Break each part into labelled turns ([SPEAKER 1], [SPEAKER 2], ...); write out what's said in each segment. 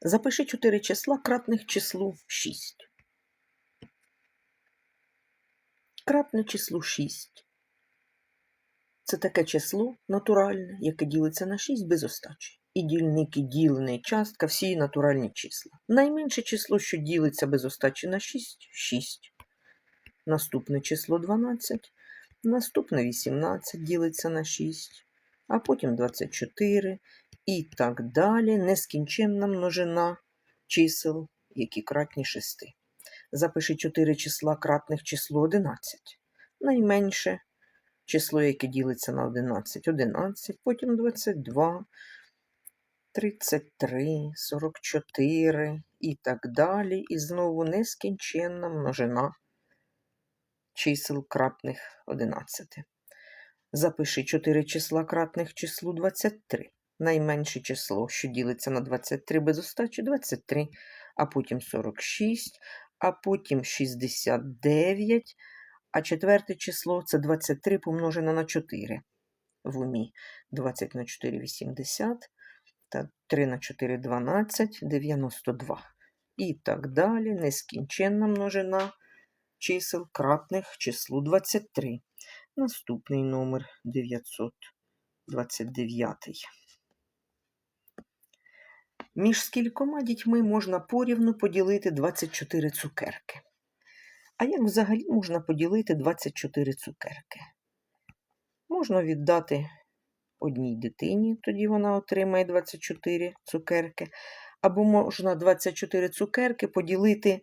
[SPEAKER 1] Запиши 4 числа кратних числу 6. Кратне число 6. Це таке число натуральне, яке ділиться на 6 без остачі. І дільник, і ділений, частка, всі натуральні числа. Найменше число, що ділиться без остачі на 6 6. Наступне число 12. Наступне 18 ділиться на 6, а потім 24 і так далі. Нескінченна множина чисел, які кратні 6. Запиши 4 числа кратних число 11. Найменше число, яке ділиться на 11, 11, потім 22, 33, 44 і так далі. І знову нескінченна множина чисел кратних 11. Запиши 4 числа кратних числу 23. Найменше число, що ділиться на 23 без остачі 23, а потім 46, а потім 69, а четверте число це 23 помножене на 4 в умі. 20 на 4 – 80, та 3 на 4 – 12, 92. І так далі, нескінченна множина чисел кратних числу 23. Наступний номер 929. Між скількома дітьми можна порівну поділити 24 цукерки. А як взагалі можна поділити 24 цукерки? Можна віддати одній дитині, тоді вона отримає 24 цукерки. Або можна 24 цукерки поділити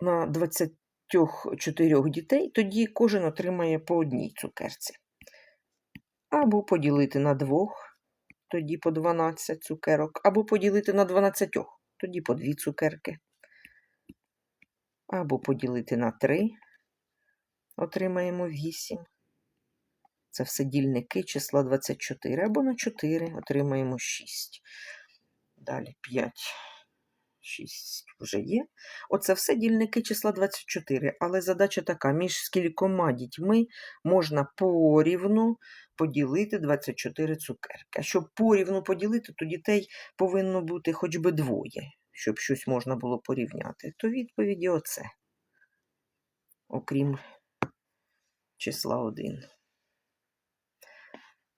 [SPEAKER 1] на 24 дітей, тоді кожен отримає по одній цукерці. Або поділити на двох, тоді по 12 цукерок, або поділити на 12, тоді по 2 цукерки. Або поділити на 3, отримаємо 8. Це все дільники числа 24, або на 4 отримаємо 6. Далі 5. 6 вже є. Оце все дільники числа 24. Але задача така: між скількома дітьми можна порівну поділити 24 цукерки. А щоб порівну поділити, то дітей повинно бути хоч би двоє, щоб щось можна було порівняти. То відповіді оце. Окрім числа 1.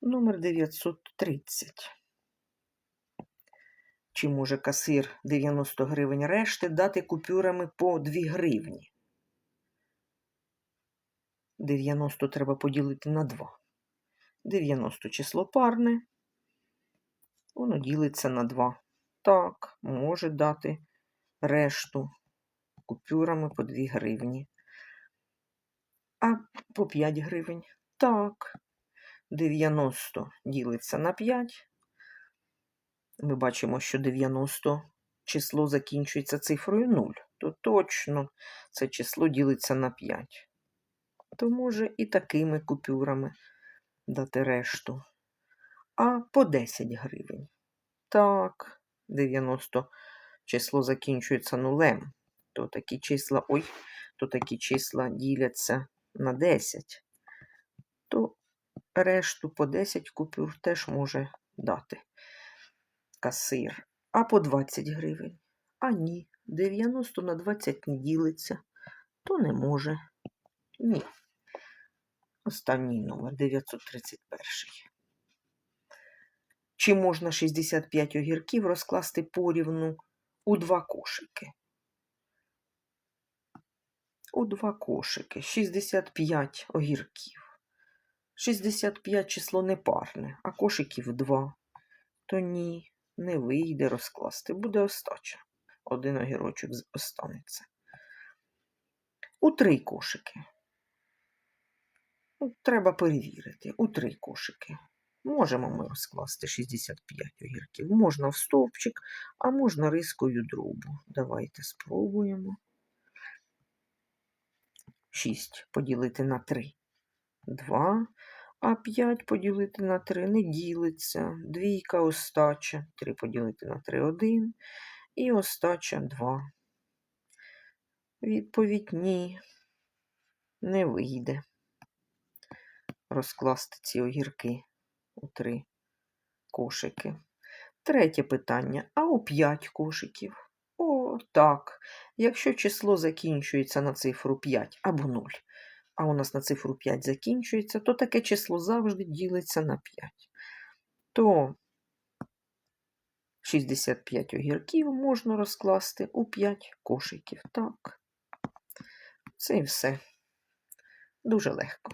[SPEAKER 1] Номер 930. Чи може касир 90 гривень решти дати купюрами по 2 гривні? 90 треба поділити на 2. 90 число парне. Воно ділиться на 2. Так, може дати решту купюрами по 2 гривні. А по 5 гривень? Так. 90 ділиться на 5. Ми бачимо, що 90 число закінчується цифрою 0. То точно це число ділиться на 5. То може і такими купюрами дати решту. А по 10 гривень. Так, 90 число закінчується нулем. То такі числа, ой, то такі числа діляться на 10. То решту по 10 купюр теж може дати касир. А по 20 гривень. А ні, 90 на 20 не ділиться, то не може. Ні. Останній номер 931. Чи можна 65 огірків розкласти порівну у два кошики? У два кошики 65 огірків. 65 число непарне, а кошиків 2. То ні, не вийде розкласти. Буде остача. Один огірочок останеться. У три кошики. Ну, Треба перевірити. У три кошики. Можемо ми розкласти 65 огірків. Можна в стовпчик, а можна рискою дробу. Давайте спробуємо. 6 поділити на 3. 2. А 5 поділити на 3 не ділиться. Двійка остача. 3 поділити на 3 1. І остача 2. Відповідь ні. Не вийде розкласти ці огірки у три кошики. Третє питання. А у 5 кошиків? О, так. Якщо число закінчується на цифру 5 або 0, а у нас на цифру 5 закінчується, то таке число завжди ділиться на 5. То 65 огірків можна розкласти у 5 кошиків. Так. Це і все. Дуже легко.